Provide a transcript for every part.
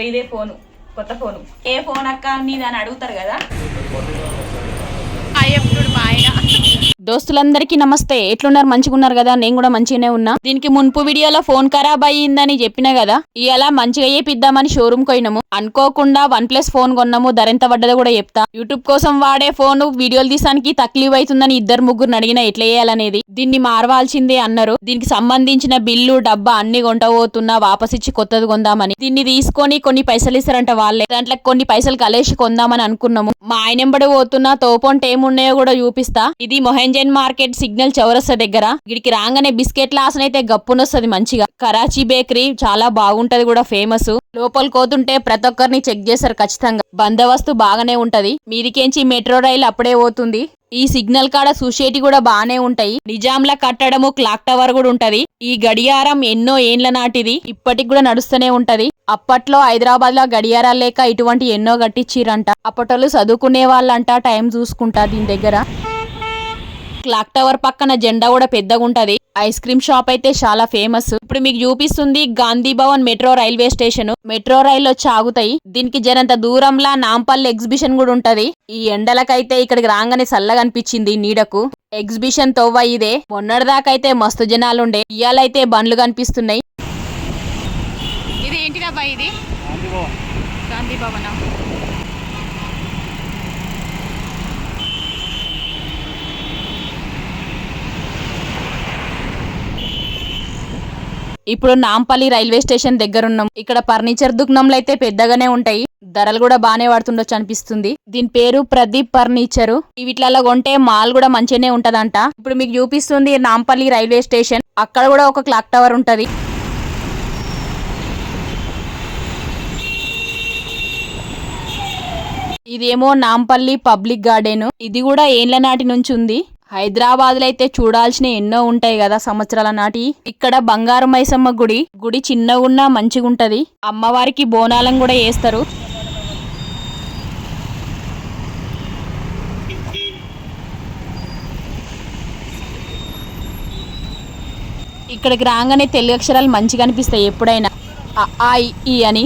ఇదే ఫోను కొత్త ఫోను. ఏ ఫోన్ అక్క నీది అని అడుగుతారు కదా? దోస్తులందరికీ నమస్తే. ఎట్లున్నారు? మంచిగా ఉన్నారు కదా? నేను కూడా మంచిగానే ఉన్నా. దీనికి మున్పు వీడియోలో ఫోన్ ఖరాబ్ అయ్యిందని చెప్పిన కదా? ఇలా మంచిగా చేపిద్దామని షోరూమ్ పోయినాము. అనుకోకుండా వన్ ప్లస్ ఫోన్ కొన్నాము. ధర ఎంత పడ్డదో కూడా చెప్తా. యూట్యూబ్ కోసం వాడే ఫోన్ వీడియోలు తీసానికి తక్లీవ్ అవుతుందని ఇద్దరు ముగ్గురు అడిగిన ఎట్లా చేయాలనేది. దీన్ని మార్వాల్సిందే అన్నారు. దీనికి సంబంధించిన బిల్లు డబ్బా అన్ని కొంటబోతున్నా వాపసిచ్చి కొత్తది కొందామని. దీన్ని తీసుకొని కొన్ని పైసలు ఇస్తారంట వాళ్ళే. దాంట్లో కొన్ని పైసలు కలేసి కొందామని అనుకున్నాము. మా ఆయన ఎంబడి పోతున్నా తోపంట ఏమున్నాయో కూడా చూపిస్తా. ఇది మొహెంజన్ మార్కెట్ సిగ్నల్ చౌరస్తా దగ్గర. ఇక్కడికి రాగానే బిస్కెట్ ఆసన అయితే గప్పునొస్తది మంచిగా. కరాచీ బేకరీ చాలా బాగుంటది కూడా ఫేమస్. లోపల కోతుంటే ప్రతి ఒక్కరిని చెక్ చేస్తారు ఖచ్చితంగా. బందోబస్తు బాగానే ఉంటది. మీదికేంచి మెట్రో రైలు అప్పుడే పోతుంది. ఈ సిగ్నల్ కాడ సుషేటి కూడా బానే ఉంటాయి. నిజాంల కట్టడము క్లాక్ టవర్ కూడా ఉంటది. ఈ గడియారం ఎన్నో ఏండ్ల నాటిది. ఇప్పటికి కూడా నడుస్తూనే ఉంటది. అప్పట్లో హైదరాబాద్లో గడియారాలు లేక ఇటువంటి ఎన్నో కట్టించిరంట అప్పటోళ్ళు చదువుకునే వాళ్ళంట టైం చూసుకుంటా దీని దగ్గర. క్లాక్ టవర్ పక్కన జెండా కూడా పెద్దగా ఉంటది. ఐస్ క్రీమ్ షాప్ అయితే చాలా ఫేమస్. ఇప్పుడు మీకు చూపిస్తుంది Gandhi Bhavan metro railway station. Metro rail వచ్చి ఆగుతాయి దీనికి జరంత దూరంలా నాంపల్లి ఎగ్జిబిషన్ కూడా ఉంటది. ఈ ఎండలకైతే ఇక్కడికి రాగానే చల్లగా అనిపించింది నీడకు. ఎగ్జిబిషన్ తోవ ఇదే. మొన్నటిదాకైతే మస్తు జనాలుండే ఇయాలైతే బండ్లు కనిపిస్తున్నాయి. ఇది ఏంటిదబ్బా ఇది? గాంధీ భవన? ఇప్పుడు నాంపల్లి రైల్వే స్టేషన్ దగ్గర ఉన్నాం ఇక్కడ ఫర్నిచర్ దుకాణంలో అయితే పెద్దగానే ఉంటాయి. ధరలు కూడా బానే పడుతుండొచ్చు అనిపిస్తుంది. దీని పేరు ప్రదీప్ ఫర్నిచర్. వీటిలలో కొంటే మాల్ కూడా మంచిగానే ఉంటదంట. ఇప్పుడు మీకు చూపిస్తుంది నాంపల్లి రైల్వే స్టేషన్. అక్కడ కూడా ఒక క్లాక్ టవర్ ఉంటది. ఇదేమో నాంపల్లి పబ్లిక్ గార్డెన్. ఇది కూడా ఏండ్ల నాటి నుంచి ఉంది. హైదరాబాద్లో అయితే చూడాల్సిన ఎన్నో ఉంటాయి కదా సంవత్సరాల నాటి. ఇక్కడ బంగారు మైసమ్మ గుడి గుడి చిన్నగున్నా మంచిగుంటది. అమ్మవారికి బోనాలను కూడా వేస్తారు ఇక్కడికి రాగానే తెలుగు అక్షరాలు మంచిగా అనిపిస్తాయి ఎప్పుడైనా. ఆ ఈ అని.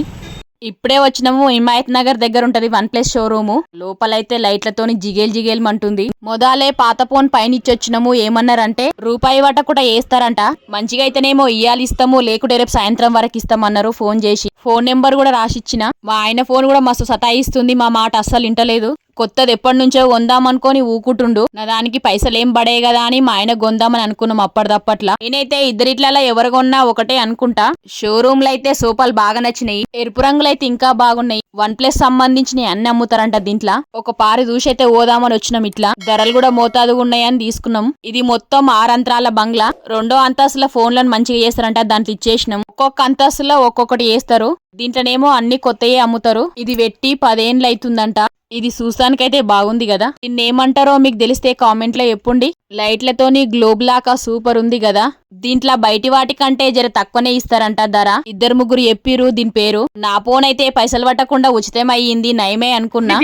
ఇప్పుడే వచ్చినాము హిమాయత్ నగర్ దగ్గర ఉంటది వన్ ప్లస్ షోరూమ్. లోపలైతే లైట్లతోని జిగేల్ జిగేల్ మంటుంది. మొదలే పాత ఫోన్ పైన ఇచ్చొచ్చినాము ఏమన్నారంటే రూపాయి వాట కూడా వేస్తారంట మంచిగా అయితేనేమో ఇయ్యాలి ఇస్తాము లేకుంటే రేపు సాయంత్రం వరకు ఇస్తామన్నారు ఫోన్ చేసి. ఫోన్ నెంబర్ కూడా రాసిచ్చిన. మా ఆయన ఫోన్ కూడా మస్తు సతాయిస్తుంది మా మాట అస్సలు ఇంటలేదు కొత్తది ఎప్పటి నుంచో కొందామనుకొని ఊకుంటుండు. నా దానికి పైసలు ఏం పడే కదా అని మా ఆయన కొందామని అనుకున్నాం అప్పటిదప్పట్లా. నేనైతే ఇద్దరిట్లలో ఎవరు కొన్నా ఒకటే అనుకుంటా. షోరూమ్లో అయితే సోఫాలు బాగా నచ్చినాయి. ఎరుపు రంగులు అయితే ఇంకా బాగున్నాయి. వన్ ప్లస్ సంబంధించినవి అన్ని అమ్ముతారంట దీంట్లో. ఒక పారి చూసి అయితే ఓదామని వచ్చినాం ఇట్లా. ధరలు కూడా మోతాదుగా ఉన్నాయని తీసుకున్నాం. ఇది మొత్తం ఆరంత్రాల బంగ్లా. రెండో అంతస్తుల ఫోన్లను మంచిగా చేస్తారంట దాంట్లో ఇచ్చేసినాం. ఒక్కొక్క అంతస్తులో ఒక్కొక్కటి చేస్తారు. దీంట్లోనేమో అన్ని కొత్తయే అమ్ముతారు. ఇది వెట్టి పదేండ్లు అవుతుందంట ఇది చూసానికైతే బాగుంది కదా. దీన్ని ఏమంటారో మీకు తెలిస్తే కామెంట్లో చెప్పుండి. లైట్లతోని గ్లోబ్ లాగా సూపర్ ఉంది కదా. దీంట్లో బయటి వాటి కంటే జర తక్కువనే ఇస్తారంట ధర. ఇద్దరు ముగ్గురు చెప్పిరు దీని పేరు. నా ఫోన్ అయితే పైసలు పట్టకుండా ఉచితం అయ్యింది నయమే అనుకున్నా.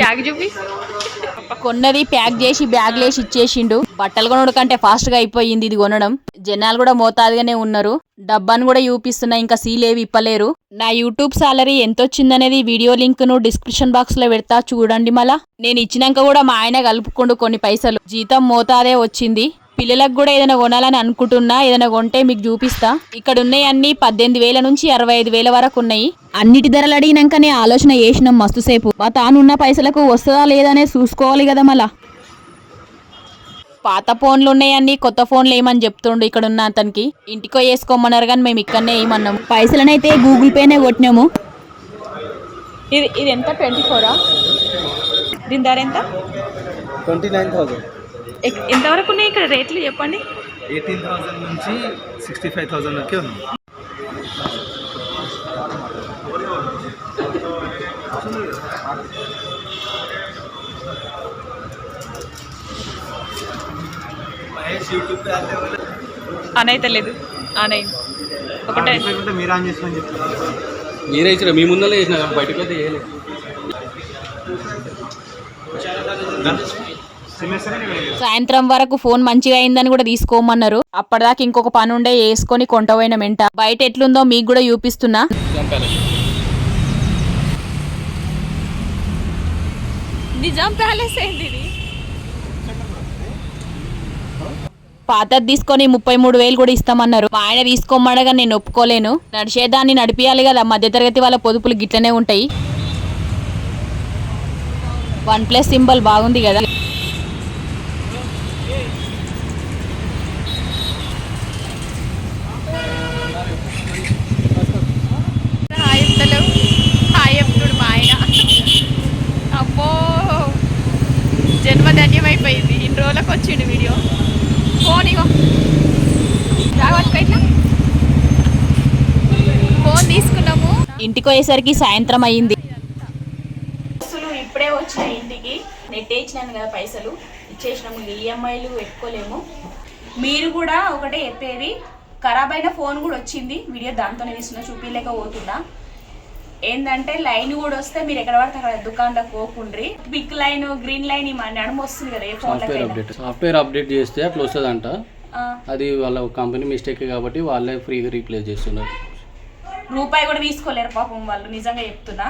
కొన్నది ప్యాక్ చేసి బ్యాగ్ లేసి ఇచ్చేసిండు. బట్టలు కొనడకంటే ఫాస్ట్గా అయిపోయింది ఇది కొనడం. జనాలు కూడా మోతాదుగానే ఉన్నారు. డబ్బాను కూడా చూపిస్తున్నా ఇంకా సీలేవి ఇప్పలేరు. నా యూట్యూబ్ సాలరీ ఎంత వచ్చిందనేది వీడియో లింక్ను డిస్క్రిప్షన్ బాక్స్లో పెడతా చూడండి మళ్ళా. నేను ఇచ్చినాక కూడా మా ఆయన కలుపుకుండు కొన్ని పైసలు. జీతం మోతాదే వచ్చింది. పిల్లలకు కూడా ఏదైనా కొనాలని అనుకుంటున్నా ఏదైనా కొంటే మీకు చూపిస్తా. ఇక్కడ ఉన్నాయి అన్ని పద్దెనిమిది వేల నుంచి అరవై ఐదు వేల వరకు ఉన్నాయి. అన్నిటి ధరలు అడిగినాకనే ఆలోచన చేసినాం మస్తు సేపు. మా తానున్న పైసలకు వస్తుందా లేదనే చూసుకోవాలి కదా మళ్ళా. పాత ఫోన్లు ఉన్నాయని కొత్త ఫోన్లు ఏమని చెప్తుండు ఇక్కడ ఉన్న అతనికి. ఇంటికో వేసుకోమన్నారు కానీ మేము ఇక్కడనే ఏమన్నాము పైసలనైతే గూగుల్ పేనే కొట్టినాము. ఇది ఇది ఎంత? ట్వంటీ ఫోరా? దీని ధర ఎంత? ట్వంటీ నైన్ థౌజండ్ ఎంతవరకు ఉన్నాయి ఇక్కడ రేట్లు చెప్పండి? ఎయిటీన్ థౌజండ్ నుంచి సిక్స్టీ ఫైవ్ థౌజండ్ వరకే ఉంది ఆన్ అయితే లేదు. ఆన్ అయింది. ఒకటే. మీరు ఆన్ చేసుకొని చెప్తారు మీరే ఇచ్చారు? మీ ముందరే చేసిన బయటకు అయితే చేయలేదు సాయంత్రం వరకు ఫోన్ మంచిగా అయిందని కూడా తీసుకోమన్నారు. అప్పటిదాకా ఇంకొక పని ఉండే వేసుకొని కొంటపోయిన వెంట బయట ఎట్లుందో మీకు కూడా చూపిస్తున్నా. నిజాం ప్యాలెస్ ఇది? పాతది తీసుకొని ముప్పై మూడు వేలు కూడా ఇస్తామన్నారు. మా ఆయన తీసుకోమడగా నేను ఒప్పుకోలేను. నడిచేదాన్ని నడిపియాలి కదా. మధ్యతరగతి వాళ్ళ పొదుపులు గిట్లనే ఉంటాయి. వన్ ప్లస్ సింబల్ బాగుంది కదా హాయ్ చెప్తలేవు హాయ్ చెప్తుడు మా ఆయన అమ్మో జన్మధన్యమైపోయింది ఇన్ని రోజులకు వచ్చిండు వీడియో ఫోన్ ఇగో రావచ్చు ఇట్లా ఫోన్ తీసుకున్నాము ఇంటికి పోయేసరికి సాయంత్రం అయ్యింది. బస్సులు ఇప్పుడే వచ్చినాయి ఇంటికి. నెట్టే ఇచ్చినాను కదా పైసలు. ఇచ్చేసినాము. ఈఎంఐలు పెట్టుకోలేము. మీరు కూడా ఒకటే చెప్పేది. ఖరాబ్ అయిన ఫోన్ కూడా వచ్చింది. వీడియో దాంతోనే తీస్తున్నా చూపించలేక పోతున్నా ఏంటంటే లైన్ కూడా వస్తే మీరు ఎక్కడ పడితే అక్కడ దుకాణంలోకి పోకుండ్రి. బిగ్ లైన్ గ్రీన్ లైన్ నడుము వస్తుంది కదా ఏ software phone update software update చేస్తే అట్లా వస్తుందంట. అది వాళ్ళ కంపెనీ మిస్టేక్ కాబట్టి వాళ్ళే ఫ్రీగా రీప్లేస్ చేస్తున్నారు. రూపాయి కూడా తీసుకోలేరు పాపం వాళ్ళు నిజంగా చెప్తున్నా.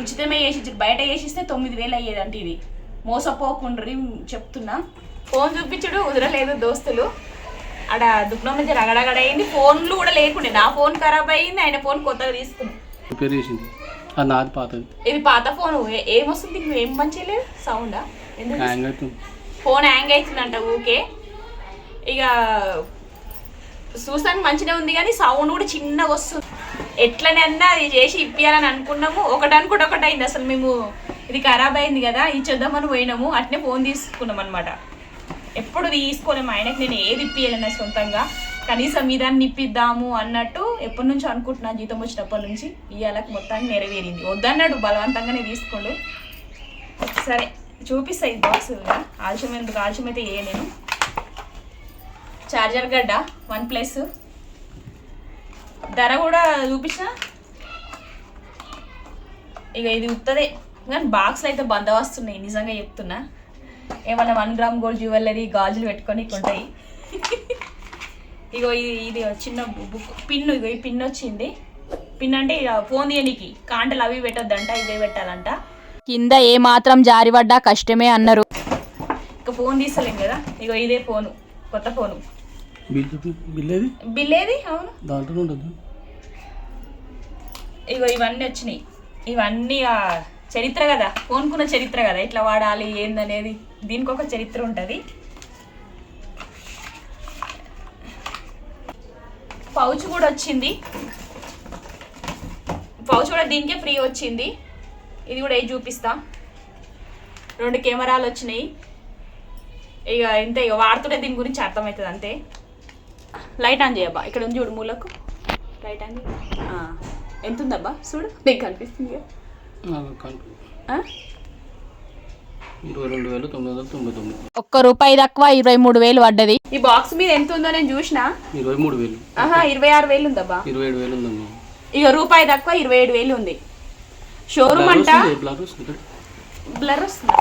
ఉచితమే చేసి. బయట చేసిస్తే తొమ్మిది వేలు అయ్యేదంట ఇది. మోసపోకుండ్రి చెప్తున్నా. ఫోన్ చూపించుడు కుదరలేదు దోస్తులు. ఆడ దుఃఖం నుంచి రగడగడ అయింది. ఫోన్లు కూడా లేకుండే. నా ఫోన్ ఖరాబ్ అయింది ఆయన ఫోన్ కొత్తగా తీసుకుంది. అది నాది పాతది. ఇది పాత ఫోన్. ఏమొస్తుంది? నువ్వు ఏం మంచిగా లేదు సౌండా? ఎందుకు హ్యాంగ్ అవుతుంది. ఫోన్ హ్యాంగ్ అవుతుందంట ఊకే. ఇక చూసానికి మంచిగా ఉంది కానీ సౌండ్ కూడా చిన్నగా వస్తుంది. ఎట్లనన్నా అది చేసి ఇప్పియాలని అనుకున్నాము. ఒకటి అనుకుంటే ఒకటి అయింది అసలు మేము ఇది ఖరాబ్ అయింది కదా ఇచ్చేద్దామని పోయినాము. అట్నే ఫోన్ తీసుకున్నాం అనమాట ఎప్పుడు తీసుకోలేము ఆయనకి నేను ఏది ఇప్పియాలన్నా సొంతంగా. కనీసం మీ దాన్ని ఇప్పిద్దాము అన్నట్టు ఎప్పటి నుంచో అనుకుంటున్నా జీతం వచ్చినప్పటి నుంచి. ఇవాళకి మొత్తానికి నెరవేరింది. వద్దన్నాడు బలవంతంగానే తీసుకోండు. సరే చూపిస్తా ఈ బాక్స్ ఆలస్యం ఎందుకు ఆలస్యం అయితే ఏ నేను చార్జర్ గడ్డ వన్ ప్లస్. ధర కూడా చూపించిన? ఇక ఇది ఉత్తదే కానీ బాక్స్లో అయితే బందవస్తున్నాయి నిజంగా చెప్తున్నా. ఏమన్నా వన్ గ్రామ్ గోల్డ్ జ్యువెలరీ గాజులు పెట్టుకొని ఉంటాయి. ఇగో ఇది ఇది చిన్న బుక్ పిన్ ఇగో ఈ పిన్ వచ్చింది. పిన్ అంటే ఇక ఫోన్ తీయనికి కాంటలు అవి పెట్టొద్దంట ఇవే పెట్టాలంట. కింద ఏ మాత్రం జారిపడ్డా కష్టమే అన్నారు. ఇక ఫోన్ తీస్తలేం కదా ఇగో ఇదే ఫోను కొత్త ఫోను. బిల్ చూపి- బిల్ ఏది బిల్ ఏది అవును. దాంట్లో ఉండదు ఇగో ఇవన్నీ వచ్చినాయి. ఇవన్నీ చరిత్ర కదా ఫోన్కున్న చరిత్ర కదా. ఎట్లా వాడాలి ఏందనేది? దీనికి ఒక చరిత్ర ఉంటుంది. పౌచ్ కూడా వచ్చింది. పౌచ్ కూడా దీనికే ఫ్రీ వచ్చింది. ఇది కూడా ఏది చూపిస్తా. రెండు కెమెరాలు వచ్చినాయి. ఇక ఇంతే ఇక వాడుతుంటే దీని గురించి అర్థమవుతుంది అంతే. లైట్ ఆన్ చేయబ్బా ఇక్కడ ఉంది చూడు మూలకు. లైట్ ఆన్ ఎంత ఉందబ్బా చూడు. నీకు కనిపిస్తుంది ఒక్క రూపాయి తక్కువ ఇరవై మూడు వేలు పడ్డది. ఈ బాక్స్ మీద ఎంత ఉందో నేను చూసిన. ఇరవై మూడు వేలు. ఆహా ఇరవై ఆరు వేలు ఉందబ్బా. ఇరవై ఏడు వేలు ఉందమ్మా. ఇక రూపాయి తక్కువ ఇరవై ఏడు వేలు ఉంది. షోరూమ్ అంట బ్లర్ వస్తుందా.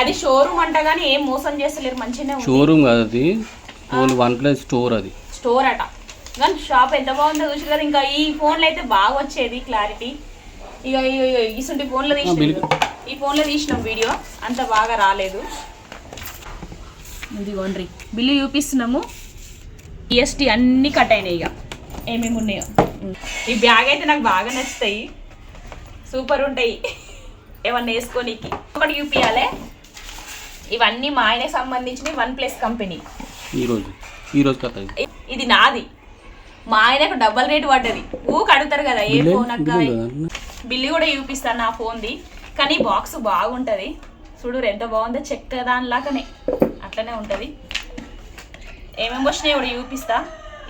అది షోరూమ్ అంట కానీ ఏం మోసం చేస్తలేరు మంచిగానే ఉంది. షోరూమ్ కాదు అది. ఓన్లీ వన్ ప్లస్ స్టోర్ అది. స్టోర్ అట. కానీ షాప్ ఎంత బాగుందో చూసి కదా ఇంకా ఈ ఫోన్లో అయితే బాగా వచ్చేది క్లారిటీ. ఇక ఈ- ఇసుంటి ఫోన్లో తీసిన ఈ ఫోన్లో తీసినాం వీడియో అంత బాగా రాలేదు. ఇదిగోండ్రి బిల్లు చూపిస్తున్నాము. జిఎస్టీ అన్నీ కట్ అయినాయి ఇక ఏమేమి ఉన్నాయో. ఈ బ్యాగ్ అయితే నాకు బాగా నచ్చుతాయి. సూపర్ ఉంటాయి. ఏమన్నా వేసుకోనీకి. ఒకటి చూపించాలి ఇవన్నీ మా ఆయనకి సంబంధించినవి వన్ ప్లస్ కంపెనీ. ఈరోజు ఈరోజు కథ ఇది. నాది. మా ఆయనకు డబల్ రేట్ పడ్డది. ఊక అడుగుతారు కదా ఏ ఫోన్ అక్క? బిల్లు కూడా చూపిస్తాను నా ఫోన్ది. కానీ బాక్స్ బాగుంటుంది. చూడు ఎంత బాగుందో చెక్క దానిలాగానే. అట్లనే ఉంటుంది. ఏమేమి వచ్చినాయి కూడా చూపిస్తా.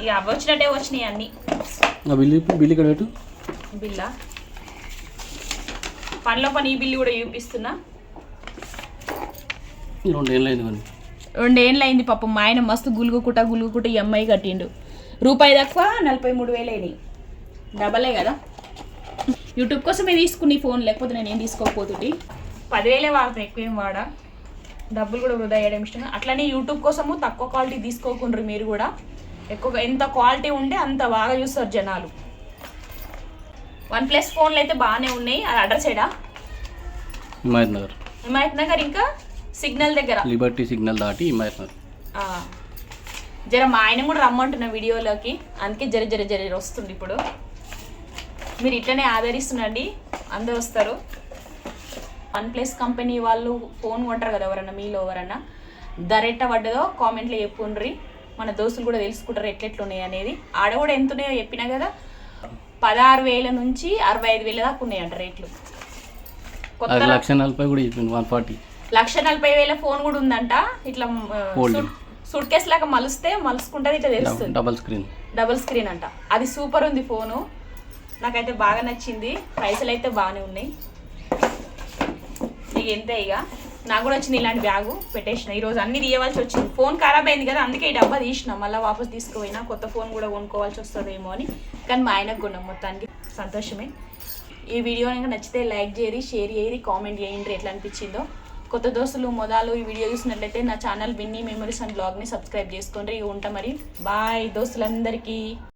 ఇక అవి వచ్చినట్టే వచ్చినాయి అన్నీ. ఆ బిల్ చెప్పు, బిల్ ఇక్కడ బిల్లా? పనిలో పని ఈ బిల్లు కూడా చూపిస్తున్నా. రెండు ఏళ్ళు అయింది కానీ రెండేళ్ళు అయింది పాపం మా ఆయన మస్తు గులుగుకుట గులుగుకుట ఎంఐ కట్టిండు. రూపాయి తక్కువ నలభై మూడు వేలు అయినాయి డబలే కదా? యూట్యూబ్ కోసమే తీసుకుని ఫోన్ లేకపోతే నేను ఏం తీసుకోకపోతుంది పదివేలే వాడతాను ఎక్కువ ఏం వాడా? డబ్బులు కూడా వృధా చేయడం ఇష్టం. అట్లనే యూట్యూబ్ కోసము తక్కువ క్వాలిటీ తీసుకోకుండ్రు మీరు కూడా. ఎక్కువ ఎంత క్వాలిటీ ఉంటే అంత బాగా చూస్తారు జనాలు. వన్ ప్లస్ ఫోన్లు అయితే బాగానే ఉన్నాయి. అది అడ్రస్ ఏడా? హిమాయత్ నగర్. హిమాయత్ నగర్ ఇంకా? సిగ్నల్ దగ్గర. లిబర్టీ సిగ్నల్ దాటి హిమాయత్. జర మా ఆయన కూడా రమ్మంటున్న వీడియోలోకి. అందుకే జర జర జర వస్తుంది ఇప్పుడు. మీరు ఇట్లనే ఆదరిస్తుండండి. అందరు వస్తారు. వన్ ప్లస్ కంపెనీ వాళ్ళు ఫోన్ కొంటారు కదా ఎవరన్నా మీలో ఎవరన్నా. ధర ఎట్ట పడ్డదో కామెంట్లో చెప్పుండ్రి. మన దోస్తులు కూడా తెలుసుకుంటారు ఎట్లెట్లున్నాయి అనేది. ఆడ కూడా ఎంత ఉన్నాయో చెప్పినా కదా పదహారు వేల నుంచి అరవై ఐదు వేల దాకా ఉన్నాయంట రేట్లు. కొత్త లక్ష నలభై కూడా చెప్పింది వన్ ఫార్టీ. లక్ష నలభై వేల ఫోన్ కూడా ఉందంట. ఇట్లా. సూట్ కేసు లాగా మలుస్తే మలుసుకుంటది ఇట్లా తెలుస్తుంది. Double screen. డబుల్ స్క్రీన్ అంట. అది సూపర్ ఉంది ఫోను. నాకైతే బాగా నచ్చింది. పైసలు అయితే బాగానే ఉన్నాయి. ఇక ఎంతే ఇక? నాకు కూడా వచ్చింది ఇలాంటి బ్యాగు పెట్టేసిన. ఈరోజు అన్ని తీయవలసి వచ్చింది. ఫోన్ ఖరాబ్ అయింది కదా అందుకే ఈ డబ్బా తీసిన. మళ్ళీ వాపస్ తీసుకుపోయినా కొత్త ఫోన్ కూడా కొనుక్కోవాల్సి వస్తుందేమో అని. కానీ మా ఆయనకు కొన్నాం. మొత్తానికి సంతోషమే. ఈ వీడియో కనుక నచ్చితే లైక్ చేయరి షేర్ చేయరి కామెంట్ చేయండి. ఎట్లా అనిపించిందో. కొత్త దోస్తులు మొదలు ఈ వీడియో చూసినట్లయితే నా ఛానల్ విన్నీ మెమరీస్ అండ్ బ్లాగ్ని సబ్స్క్రైబ్ చేసుకోండి. ఉంటా మరి. బాయ్ దోస్తులందరికీ.